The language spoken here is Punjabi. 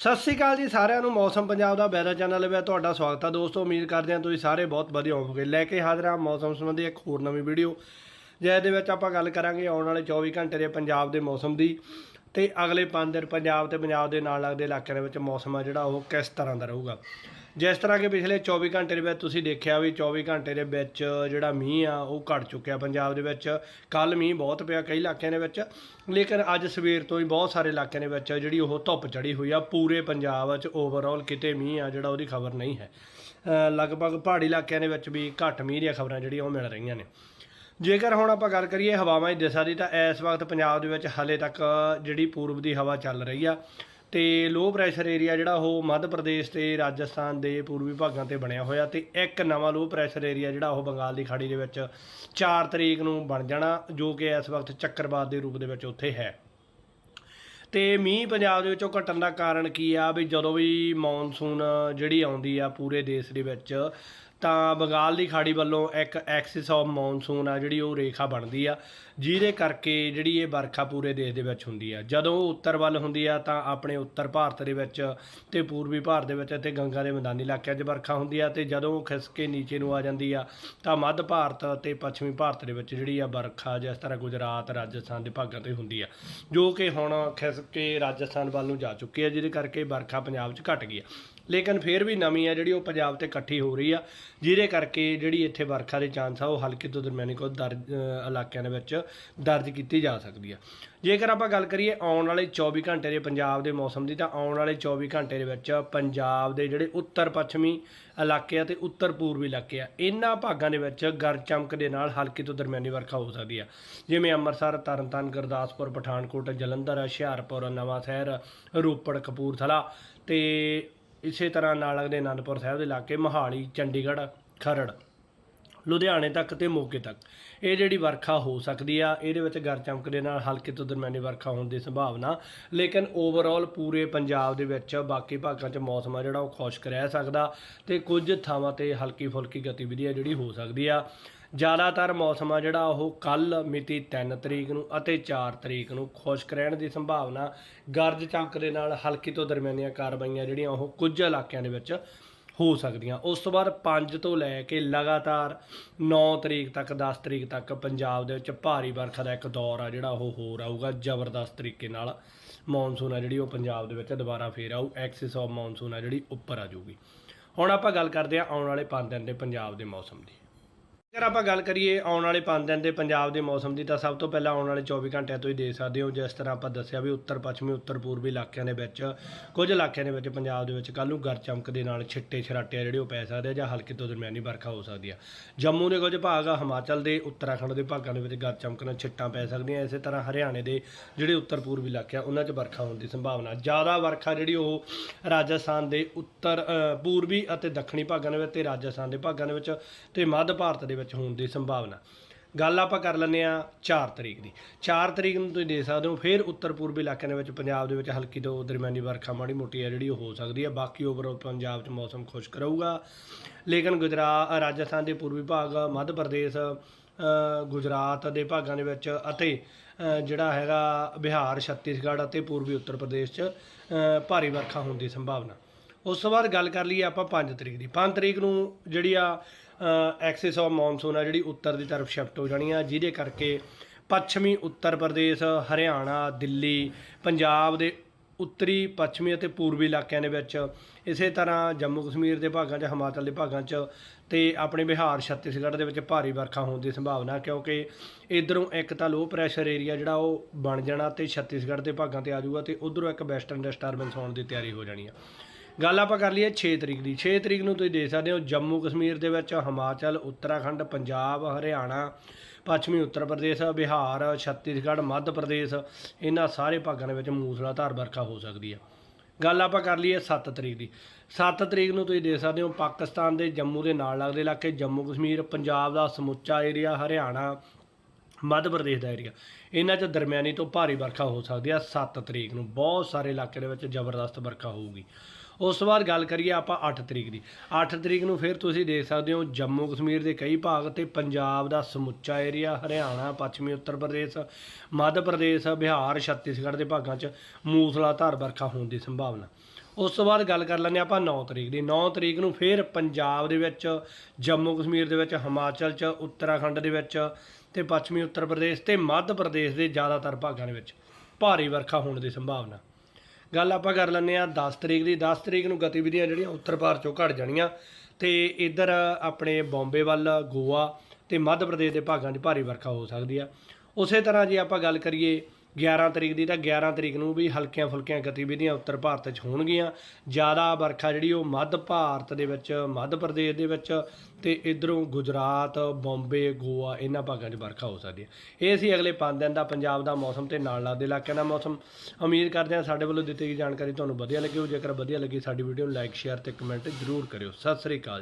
ਸਤਿ ਸ਼੍ਰੀ ਅਕਾਲ ਜੀ ਸਾਰਿਆਂ ਨੂੰ, ਮੌਸਮ ਪੰਜਾਬ ਦਾ ਵੈਦਰ ਚੈਨਲ ਵਿੱਚ ਤੁਹਾਡਾ ਸਵਾਗਤ ਹੈ ਦੋਸਤੋ, ਉਮੀਦ ਕਰਦੇ ਹਾਂ ਤੁਸੀਂ ਸਾਰੇ ਬਹੁਤ ਵਧੀਆ ਹੋਵੋਗੇ। ਲੈ ਕੇ ਹਾਜ਼ਰ ਹਾਂ ਮੌਸਮ ਸੰਬੰਧੀ ਇੱਕ ਹੋਰ ਨਵੀਂ ਵੀਡੀਓ ਜਿਹਦੇ ਵਿੱਚ ਆਪਾਂ ਗੱਲ ਕਰਾਂਗੇ ਆਉਣ ਵਾਲੇ 24 ਘੰਟੇ ਦੇ ਪੰਜਾਬ ਦੇ ਮੌਸਮ ਦੀ ਤੇ ਅਗਲੇ 5 ਦਿਨ ਪੰਜਾਬ ਤੇ ਪੰਜਾਬ ਦੇ ਨਾਲ ਲੱਗਦੇ ਇਲਾਕਿਆਂ ਦੇ ਵਿੱਚ ਮੌਸਮ ਆ ਜਿਹੜਾ, ਉਹ ਕਿਸ ਤਰ੍ਹਾਂ ਦਾ ਰਹੂਗਾ। ਜਿਸ ਤਰ੍ਹਾਂ ਕਿ ਪਿਛਲੇ 24 ਘੰਟੇ ਦੇ ਵਿੱਚ ਤੁਸੀਂ ਦੇਖਿਆ ਵੀ 24 ਘੰਟੇ ਦੇ ਵਿੱਚ ਜਿਹੜਾ ਮੀਂਹ ਆ, ਉਹ ਘਟ ਚੁੱਕਿਆ ਪੰਜਾਬ ਦੇ ਵਿੱਚ। ਕੱਲ ਮੀਂਹ ਬਹੁਤ ਪਿਆ ਕਈ ਇਲਾਕਿਆਂ ਦੇ ਵਿੱਚ। ਲੇਕਿਨ ਅੱਜ ਸਵੇਰ ਤੋਂ ਹੀ ਬਹੁਤ ਸਾਰੇ ਇਲਾਕਿਆਂ ਦੇ ਵਿੱਚ ਜਿਹੜੀ ਉਹ ਧੁੱਪ ਚੜੀ ਹੋਈ ਆ, ਪੂਰੇ ਪੰਜਾਬ 'ਚ ਓਵਰਆਲ ਕਿਤੇ ਮੀਂਹ ਆ ਜਿਹੜਾ ਉਹਦੀ ਖਬਰ ਨਹੀਂ ਹੈ। ਲਗਭਗ ਪਹਾੜੀ ਇਲਾਕਿਆਂ ਦੇ ਵਿੱਚ ਵੀ ਘੱਟ ਮੀਂਹ ਦੀਆਂ ਖਬਰਾਂ ਜਿਹੜੀਆਂ ਉਹ ਮਿਲ ਰਹੀਆਂ ਨੇ। ਜੇਕਰ ਹੁਣ ਆਪਾਂ ਗੱਲ ਕਰੀਏ ਹਵਾਵਾਂ ਦੀ ਦਿਸ਼ਾ ਦੀ, ਤਾਂ ਇਸ ਵਕਤ ਪੰਜਾਬ ਦੇ ਵਿੱਚ ਹਲੇ ਤੱਕ ਜਿਹੜੀ ਪੂਰਬ ਦੀ ਹਵਾ ਚੱਲ ਰਹੀ ਆ ਤੇ ਲੋ ਪ੍ਰੈਸ਼ਰ ਏਰੀਆ ਜਿਹੜਾ ਉਹ ਮੱਧ ਪ੍ਰਦੇਸ਼ ਤੇ ਰਾਜਸਥਾਨ ਦੇ ਪੂਰਬੀ ਭਾਗਾਂ ਤੇ ਬਣਿਆ ਹੋਇਆ ਤੇ ਇੱਕ ਨਵਾਂ ਲੋ ਪ੍ਰੈਸ਼ਰ ਏਰੀਆ ਜਿਹੜਾ ਉਹ ਬੰਗਾਲ ਦੀ ਖਾੜੀ ਦੇ ਵਿੱਚ 4 ਤਰੀਕ ਨੂੰ ਬਣ ਜਾਣਾ, ਜੋ ਕਿ ਇਸ ਵਕਤ ਚੱਕਰਵਾਤ ਦੇ ਰੂਪ ਦੇ ਵਿੱਚ ਉੱਥੇ ਹੈ। ਤੇ ਮੀਂਹ ਪੰਜਾਬ ਦੇ ਵਿੱਚੋਂ ਘਟਣ ਦਾ ਕਾਰਨ ਕੀ ਆ? ਵੀ ਜਦੋਂ ਵੀ ਮੌਨਸੂਨ ਜਿਹੜੀ ਆਉਂਦੀ ਆ ਪੂਰੇ ਦੇਸ਼ ਦੇ ਵਿੱਚ ਤਾਂ ਬੰਗਾਲ ਦੀ ਖਾੜੀ ਵੱਲੋਂ ਇੱਕ ਐਕਸਿਸ ਆਫ ਮੌਨਸੂਨ ਆ ਜਿਹੜੀ ਉਹ ਰੇਖਾ ਬਣਦੀ ਆ, ਜਿਹਦੇ ਕਰਕੇ ਜਿਹੜੀ ਇਹ ਵਰਖਾ ਪੂਰੇ ਦੇਸ਼ ਦੇ ਵਿੱਚ ਹੁੰਦੀ ਆ। ਜਦੋਂ ਉਹ ਉੱਤਰ ਵੱਲ ਹੁੰਦੀ ਆ, ਤਾਂ ਆਪਣੇ ਉੱਤਰ ਭਾਰਤ ਦੇ ਵਿੱਚ ਤੇ ਪੂਰਬੀ ਭਾਰਤ ਦੇ ਵਿੱਚ ਤੇ ਗੰਗਾ ਦੇ ਮੈਦਾਨੀ ਇਲਾਕਿਆਂ 'ਚ ਵਰਖਾ ਹੁੰਦੀ ਆ ਤੇ ਜਦੋਂ ਉਹ ਖਿਸਕ ਕੇ ਨੀਚੇ ਨੂੰ ਆ ਜਾਂਦੀ ਆ, ਤਾਂ ਮੱਧ ਭਾਰਤ ਤੇ ਪੱਛਮੀ ਭਾਰਤ ਦੇ ਵਿੱਚ ਜਿਹੜੀ ਆ ਵਰਖਾ ਜਿਸ ਤਰ੍ਹਾਂ ਗੁਜਰਾਤ, ਰਾਜਸਥਾਨ ਦੇ ਭਾਗਾਂ ਤੇ ਹੁੰਦੀ ਆ, ਜੋ ਕਿ ਹੁਣ ਖਿਸਕ ਕੇ ਰਾਜਸਥਾਨ ਵੱਲ ਨੂੰ ਜਾ ਚੁੱਕੀ ਆ, ਜਿਹਦੇ ਕਰਕੇ ਵਰਖਾ ਪੰਜਾਬ 'ਚ ਘਟ ਗਈ ਆ। ਲੇਕਿਨ ਫਿਰ ਵੀ ਨਵੀਂ ਆ ਜਿਹੜੀ ਉਹ ਪੰਜਾਬ ਤੇ ਇਕੱਠੀ ਹੋ ਰਹੀ ਆ, ਜਿਹਦੇ ਕਰਕੇ ਜਿਹੜੀ ਇੱਥੇ ਵਰਖਾ ਦੇ ਚਾਂਸ ਆ ਉਹ ਹਲਕੇ ਤੋਂ ਦਰਮਿਆਨੀ ਕੋ ਦਰਜ ਇਲਾਕਿਆਂ ਦੇ ਵਿੱਚ ਦਰਜ ਕੀਤੀ ਜਾ ਸਕਦੀ ਆ। ਜੇਕਰ ਆਪਾਂ ਗੱਲ ਕਰੀਏ ਆਉਣ ਵਾਲੇ 24 ਘੰਟੇ ਦੇ ਪੰਜਾਬ ਦੇ ਮੌਸਮ ਦੀ, ਤਾਂ ਆਉਣ ਵਾਲੇ 24 ਘੰਟੇ ਦੇ ਵਿੱਚ ਪੰਜਾਬ ਦੇ ਜਿਹੜੇ ਉੱਤਰ ਪੱਛਮੀ ਇਲਾਕੇ ਆ ਤੇ ਉੱਤਰ ਪੂਰਬੀ ਇਲਾਕੇ ਆ, ਇਹਨਾਂ ਭਾਗਾਂ ਦੇ ਵਿੱਚ ਗਰਜ ਚਮਕ ਦੇ ਨਾਲ ਹਲਕੀ ਤੋਂ ਦਰਮਿਆਨੀ ਵਰਖਾ ਹੋ ਸਕਦੀ ਆ। ਜਿਵੇਂ ਅੰਮ੍ਰਿਤਸਰ, ਤਰਨਤਾਰਨ, ਗੁਰਦਾਸਪੁਰ, ਪਠਾਨਕੋਟ, ਜਲੰਧਰ, ਹੁਸ਼ਿਆਰਪੁਰ ਨਵਾਂ ਸ਼ਹਿਰ ਰੋਪੜ, ਕਪੂਰਥਲਾ ਤੇ ਇਸੇ ਤਰ੍ਹਾਂ ਨਾਲ ਲੱਗਦੇ ਅਨੰਦਪੁਰ ਸਾਹਿਬ ਦੇ ਇਲਾਕੇ, ਮੋਹਾਲੀ, ਚੰਡੀਗੜ੍ਹ, ਖਰੜ, ਲੁਧਿਆਣੇ ਤੱਕ ਤੇ ਮੋਗੇ ਤੱਕ। ਇਹ ਜਿਹੜੀ ਵਰਖਾ ਹੋ ਸਕਦੀ ਆ, ਇਹਦੇ ਵਿੱਚ ਗਰ ਚਮਕ ਦੇ ਨਾਲ ਹਲਕੀ ਤੋਂ ਦਰਮਿਆਨੀ ਵਰਖਾ ਹੋਣ ਦੀ ਸੰਭਾਵਨਾ, ਲੇਕਿਨ ਓਵਰਆਲ ਪੂਰੇ ਪੰਜਾਬ ਦੇ ਵਿੱਚ ਬਾਕੀ ਭਾਗਾਂ 'ਚ ਮੌਸਮ ਆ ਜਿਹੜਾ ਉਹ ਖੁਸ਼ਕ ਰਹਿ ਸਕਦਾ ਤੇ ਕੁਝ ਥਾਵਾਂ ਤੇ ਹਲਕੀ ਫੁਲਕੀ ਗਤੀਵਿਧੀ ਆ ਜਿਹੜੀ ਹੋ ਸਕਦੀ ਆ। ਜ਼ਿਆਦਾਤਰ ਮੌਸਮ ਆ ਜਿਹੜਾ ਉਹ ਕੱਲ ਮਿਤੀ 3 ਤਰੀਕ ਨੂੰ ਅਤੇ 4 ਤਰੀਕ ਨੂੰ ਖੁਸ਼ਕ ਰਹਿਣ ਦੀ ਸੰਭਾਵਨਾ ਗਰਜ ਚਮਕ ਦੇ ਨਾਲ ਹਲਕੀ ਤੋਂ ਦਰਮਿਆਨੀਆਂ ਕਾਰਵਾਈਆਂ ਜਿਹੜੀਆਂ ਉਹ ਕੁਝ ਇਲਾਕਿਆਂ ਦੇ ਵਿੱਚ ਹੋ ਸਕਦੀਆਂ। ਉਸ ਤੋਂ ਬਾਅਦ 5 ਤੋਂ ਲੈ ਕੇ ਲਗਾਤਾਰ 9 ਤਰੀਕ ਤੱਕ 10 ਤਰੀਕ ਤੱਕ ਪੰਜਾਬ ਦੇ ਵਿੱਚ ਭਾਰੀ ਵਰਖਾ ਦਾ ਇੱਕ ਦੌਰ ਆ ਜਿਹੜਾ ਉਹ ਹੋਰ ਆਊਗਾ ਜ਼ਬਰਦਸਤ ਤਰੀਕੇ ਨਾਲ ਮੌਨਸੂਨ ਆ ਜਿਹੜੀ ਉਹ ਪੰਜਾਬ ਦੇ ਵਿੱਚ ਦੁਬਾਰਾ ਫੇਰ ਆਊ। ਐਕਸਿਸ ਆਫ ਮੌਨਸੂਨ ਆ ਜਿਹੜੀ ਉੱਪਰ ਆ ਜਾਊਗੀ। ਹੁਣ ਆਪਾਂ ਗੱਲ ਕਰਦੇ ਹਾਂ ਆਉਣ ਵਾਲੇ 5 ਦਿਨ ਦੇ ਪੰਜਾਬ ਦੇ ਮੌਸਮ ਦੀ। ਅਗਰ ਆਪਾਂ ਗੱਲ ਕਰੀਏ ਆਉਣ ਵਾਲੇ 5 ਦਿਨ ਦੇ ਪੰਜਾਬ ਦੇ ਮੌਸਮ ਦੀ, ਤਾਂ ਸਭ ਤੋਂ ਪਹਿਲਾਂ ਆਉਣ ਵਾਲੇ 24 ਘੰਟਿਆਂ ਤੋਂ ਹੀ ਦੇਖ ਸਕਦੇ ਹੋ, ਜਿਸ ਤਰ੍ਹਾਂ ਆਪਾਂ ਦੱਸਿਆ ਵੀ ਉੱਤਰ, ਪੱਛਮੀ, ਉੱਤਰ, ਪੂਰਬੀ ਇਲਾਕਿਆਂ ਦੇ ਵਿੱਚ, ਕੁਝ ਇਲਾਕਿਆਂ ਦੇ ਵਿੱਚ ਪੰਜਾਬ ਦੇ ਵਿੱਚ ਕੱਲ੍ਹ ਨੂੰ ਗਰ ਚਮਕ ਦੇ ਨਾਲ ਛਿੱਟੇ ਛਰਾਟੇ ਆ ਜਿਹੜੇ ਉਹ ਪੈ ਸਕਦੇ ਆ ਜਾਂ ਹਲਕੀ ਤੋਂ ਦਰਮਿਆਨੀ ਵਰਖਾ ਹੋ ਸਕਦੀ ਆ। ਜੰਮੂ ਦੇ ਕੁਝ ਭਾਗ ਆ, ਹਿਮਾਚਲ ਦੇ, ਉੱਤਰਾਖੰਡ ਦੇ ਭਾਗਾਂ ਦੇ ਵਿੱਚ ਗਰ ਚਮਕ ਨਾਲ ਛਿੱਟਾਂ ਪੈ ਸਕਦੀਆਂ, ਇਸੇ ਤਰ੍ਹਾਂ ਹਰਿਆਣੇ ਦੇ ਜਿਹੜੇ ਉੱਤਰ, ਪੂਰਬੀ ਇਲਾਕੇ ਆ, ਉਹਨਾਂ 'ਚ ਵਰਖਾ ਹੋਣ ਦੀ ਸੰਭਾਵਨਾ। ਜ਼ਿਆਦਾ ਵਰਖਾ ਜਿਹੜੀ ਉਹ ਰਾਜਸਥਾਨ ਦੇ ਉੱਤਰ ਪੂਰਬੀ ਅਤੇ ਦੱਖਣੀ ਭਾਗਾਂ ਦੇ ਵਿੱਚ ਤੇ ਰਾਜਸਥਾਨ ਦੇ ਭਾਗਾਂ ਦੇ ਵਿੱਚ ਤੇ ਮੱਧ ਭਾਰਤ ਦੇ ਵਿੱਚ ਹੋਣ ਦੀ ਸੰਭਾਵਨਾ। ਗੱਲ ਆਪਾਂ ਕਰ ਲੈਂਦੇ ਆ 4 ਤਰੀਕ ਦੀ। 4 ਤਰੀਕ ਨੂੰ ਤੁਸੀਂ ਦੇਖ ਸਕਦੇ ਹੋ, ਫਿਰ ਉੱਤਰ ਪੂਰਬੀ ਇਲਾਕਿਆਂ ਦੇ ਵਿੱਚ ਪੰਜਾਬ ਦੇ ਵਿੱਚ ਹਲਕੀ ਤੋਂ ਦਰਮਿਆਨੀ ਵਰਖਾ ਮਾੜੀ ਮੋਟੀ ਹੈ ਜਿਹੜੀ ਉਹ ਹੋ ਸਕਦੀ ਹੈ। ਬਾਕੀ ਓਵਰਆਲ ਪੰਜਾਬ 'ਚ ਮੌਸਮ ਖੁਸ਼ਕ ਰਹੂਗਾ। ਲੇਕਿਨ ਗੁਜਰਾਤ ਰਾਜਸਥਾਨ ਦੇ ਪੂਰਬੀ ਭਾਗ, ਮੱਧ ਪ੍ਰਦੇਸ਼ ਗੁਜਰਾਤ ਦੇ ਭਾਗਾਂ ਦੇ ਵਿੱਚ ਅਤੇ ਜਿਹੜਾ ਹੈਗਾ ਬਿਹਾਰ, ਛੱਤੀਸਗੜ੍ਹ ਅਤੇ ਪੂਰਬੀ ਉੱਤਰ ਪ੍ਰਦੇਸ਼ 'ਚ ਭਾਰੀ ਵਰਖਾ ਹੋਣ ਦੀ ਸੰਭਾਵਨਾ। ਉਸ ਤੋਂ ਬਾਅਦ ਗੱਲ ਕਰ ਲਈਏ ਆਪਾਂ 5 ਤਰੀਕ ਦੀ। 5 ਤਰੀਕ ਨੂੰ ਜਿਹੜੀ ਆ ਐਕਸਿਸ ਆਫ ਮੌਨਸੂਨ ਆ ਜਿਹੜੀ ਉੱਤਰ ਦੀ ਤਰਫ ਸ਼ਿਫਟ ਹੋ ਜਾਣੀ ਆ, ਜਿਹਦੇ ਕਰਕੇ ਪੱਛਮੀ, ਉੱਤਰ ਪ੍ਰਦੇਸ਼, ਹਰਿਆਣਾ, ਦਿੱਲੀ, ਪੰਜਾਬ ਦੇ ਉੱਤਰੀ, ਪੱਛਮੀ ਅਤੇ ਪੂਰਬੀ ਇਲਾਕਿਆਂ ਦੇ ਵਿੱਚ ਇਸੇ ਤਰ੍ਹਾਂ ਜੰਮੂ ਕਸ਼ਮੀਰ ਦੇ ਭਾਗਾਂ 'ਚ, ਹਿਮਾਚਲ ਦੇ ਭਾਗਾਂ 'ਚ ਤੇ ਆਪਣੇ ਬਿਹਾਰ, ਛੱਤੀਸਗੜ੍ਹ ਦੇ ਵਿੱਚ ਭਾਰੀ ਵਰਖਾ ਹੋਣ ਦੀ ਸੰਭਾਵਨਾ ਕਿਉਂਕਿ ਇਧਰੋਂ ਇੱਕ ਤਾਂ ਲੋ ਪ੍ਰੈਸ਼ਰ ਏਰੀਆ ਜਿਹੜਾ ਉਹ ਬਣ ਜਾਣਾ ਤੇ ਛੱਤੀਸਗੜ੍ਹ ਦੇ ਭਾਗਾਂ ਤੇ ਆ ਜਾਊਗਾ ਤੇ ਉਧਰੋਂ ਇੱਕ ਵੈਸਟਰਨ ਡਿਸਟਰਬੈਂਸ ਹੋਣ ਦੀ ਤਿਆਰੀ ਹੋ ਜਾਣੀ ਆ। ਗੱਲ ਆਪਾਂ ਕਰ ਲਈਏ 6 ਤਰੀਕ ਦੀ। 6 ਤਰੀਕ ਨੂੰ ਤੁਸੀਂ ਦੇਖ ਸਕਦੇ ਹੋ ਜੰਮੂ ਕਸ਼ਮੀਰ ਦੇ ਵਿੱਚ ਹਿਮਾਚਲ, ਉੱਤਰਾਖੰਡ, ਪੰਜਾਬ, ਹਰਿਆਣਾ, ਪੱਛਮੀ ਉੱਤਰ ਪ੍ਰਦੇਸ਼, ਬਿਹਾਰ, ਛੱਤੀਸਗੜ੍ਹ, ਮੱਧ ਪ੍ਰਦੇਸ਼ ਇਹਨਾਂ ਸਾਰੇ ਭਾਗਾਂ ਦੇ ਵਿੱਚ ਮੂਸਲਾਧਾਰ ਵਰਖਾ ਹੋ ਸਕਦੀ ਆ। ਗੱਲ ਆਪਾਂ ਕਰ ਲਈਏ 7 ਤਰੀਕ ਦੀ। 7 ਤਰੀਕ ਨੂੰ ਤੁਸੀਂ ਦੇਖ ਸਕਦੇ ਹੋ ਪਾਕਿਸਤਾਨ ਦੇ ਜੰਮੂ ਦੇ ਨਾਲ ਲੱਗਦੇ ਇਲਾਕੇ ਜੰਮੂ ਕਸ਼ਮੀਰ, ਪੰਜਾਬ ਦਾ ਸਮੁੱਚਾ ਏਰੀਆ ਹਰਿਆਣਾ ਮੱਧ ਪ੍ਰਦੇਸ਼ ਦਾ ਏਰੀਆ ਇਹਨਾਂ 'ਚ ਦਰਮਿਆਨੀ ਤੋਂ ਭਾਰੀ ਵਰਖਾ ਹੋ ਸਕਦੀ ਆ 7 ਤਰੀਕ ਨੂੰ। ਬਹੁਤ ਸਾਰੇ ਇਲਾਕੇ ਦੇ ਵਿੱਚ ਜ਼ਬਰਦਸਤ ਵਰਖਾ ਹੋਊਗੀ। ਉਸ ਤੋਂ ਬਾਅਦ ਗੱਲ ਕਰੀਏ ਆਪਾਂ 8 ਤਰੀਕ ਦੀ। 8 ਤਰੀਕ ਨੂੰ ਫਿਰ ਤੁਸੀਂ ਦੇਖ ਸਕਦੇ ਹੋ, ਜੰਮੂ ਕਸ਼ਮੀਰ ਦੇ ਕਈ ਭਾਗ ਤੇ ਪੰਜਾਬ ਦਾ ਸਮੁੱਚਾ ਏਰੀਆ ਹਰਿਆਣਾ, ਪੱਛਮੀ ਉੱਤਰ ਪ੍ਰਦੇਸ਼, ਮੱਧ ਪ੍ਰਦੇਸ਼, ਬਿਹਾਰ, ਛੱਤੀਸਗੜ੍ਹ ਦੇ ਭਾਗਾਂ 'ਚ ਮੂਸਲਾਧਾਰ ਵਰਖਾ ਹੋਣ ਦੀ ਸੰਭਾਵਨਾ। ਉਸ ਤੋਂ ਬਾਅਦ ਗੱਲ ਕਰ ਲੈਂਦੇ ਹਾਂ ਆਪਾਂ 9 ਤਰੀਕ ਦੀ। 9 ਤਰੀਕ ਨੂੰ ਫਿਰ ਪੰਜਾਬ ਦੇ ਵਿੱਚ, ਜੰਮੂ ਕਸ਼ਮੀਰ ਦੇ ਵਿੱਚ, ਹਿਮਾਚਲ 'ਚ, ਉੱਤਰਾਖੰਡ ਦੇ ਵਿੱਚ ਤੇ ਪੱਛਮੀ ਉੱਤਰ ਪ੍ਰਦੇਸ਼ ਤੇ ਮੱਧ ਪ੍ਰਦੇਸ਼ ਦੇ ਜ਼ਿਆਦਾਤਰ ਭਾਗਾਂ ਦੇ ਵਿੱਚ ਭਾਰੀ ਵਰਖਾ ਹੋਣ ਦੀ ਸੰਭਾਵਨਾ। ਗੱਲ ਆਪਾਂ ਕਰ ਲੈਂਦੇ ਆ 10 ਤਰੀਕ ਦੀ। 10 ਤਰੀਕ ਨੂੰ ਗਤੀਵਿਧੀਆਂ ਜਿਹੜੀਆਂ ਉੱਤਰ ਭਾਰਤ ਚੋਂ ਘਟ ਜਾਣੀਆਂ ਤੇ ਇੱਧਰ ਆਪਣੇ ਬੰਬੇ ਵੱਲ, ਗੋਆ ਤੇ ਮੱਧ ਪ੍ਰਦੇਸ਼ ਦੇ ਭਾਗਾਂ 'ਚ ਭਾਰੀ ਵਰਖਾ ਹੋ ਸਕਦੀ ਆ। ਉਸੇ ਤਰ੍ਹਾਂ ਜੇ ਆਪਾਂ ਗੱਲ ਕਰੀਏ 11 ਤਰੀਕ ਦੀ ਤਾਂ 11 ਤਰੀਕ ਨੂੰ ਵੀ ਹਲਕੀਆਂ ਫੁਲਕੀਆਂ ਗਤੀਵਿਧੀਆਂ ਉੱਤਰ ਭਾਰਤ 'ਚ ਹੋਣਗੀਆਂ। ਜ਼ਿਆਦਾ ਵਰਖਾ ਜਿਹੜੀ ਉਹ ਮੱਧ ਭਾਰਤ ਦੇ ਵਿੱਚ, ਮੱਧ ਪ੍ਰਦੇਸ਼ ਦੇ ਵਿੱਚ ਤੇ ਇਧਰੋਂ ਗੁਜਰਾਤ, ਬੰਬੇ, ਗੋਆ ਇਹਨਾਂ ਭਾਗਾਂ 'ਚ ਵਰਖਾ ਹੋ ਸਕਦੀ ਹੈ। ਇਹ ਸੀ ਅਗਲੇ 5 ਦਿਨ ਦਾ ਪੰਜਾਬ ਦਾ ਮੌਸਮ ਤੇ ਨਾਲ ਲੱਗਦੇ ਇਲਾਕਿਆਂ ਦਾ ਮੌਸਮ। ਉਮੀਦ ਕਰਦੇ ਹਾਂ ਸਾਡੇ ਵੱਲੋਂ ਦਿੱਤੀ ਗਈ ਜਾਣਕਾਰੀ ਤੁਹਾਨੂੰ ਵਧੀਆ ਲੱਗੀ ਹੋ ਜੇਕਰ ਵਧੀਆ ਲੱਗੀ ਸਾਡੀ ਵੀਡੀਓ ਨੂੰ ਲਾਈਕ, ਸ਼ੇਅਰ ਤੇ ਕਮੈਂਟ ਜ਼ਰੂਰ ਕਰਿਓ। ਸਤਿ ਸ੍ਰੀ ਅਕਾਲ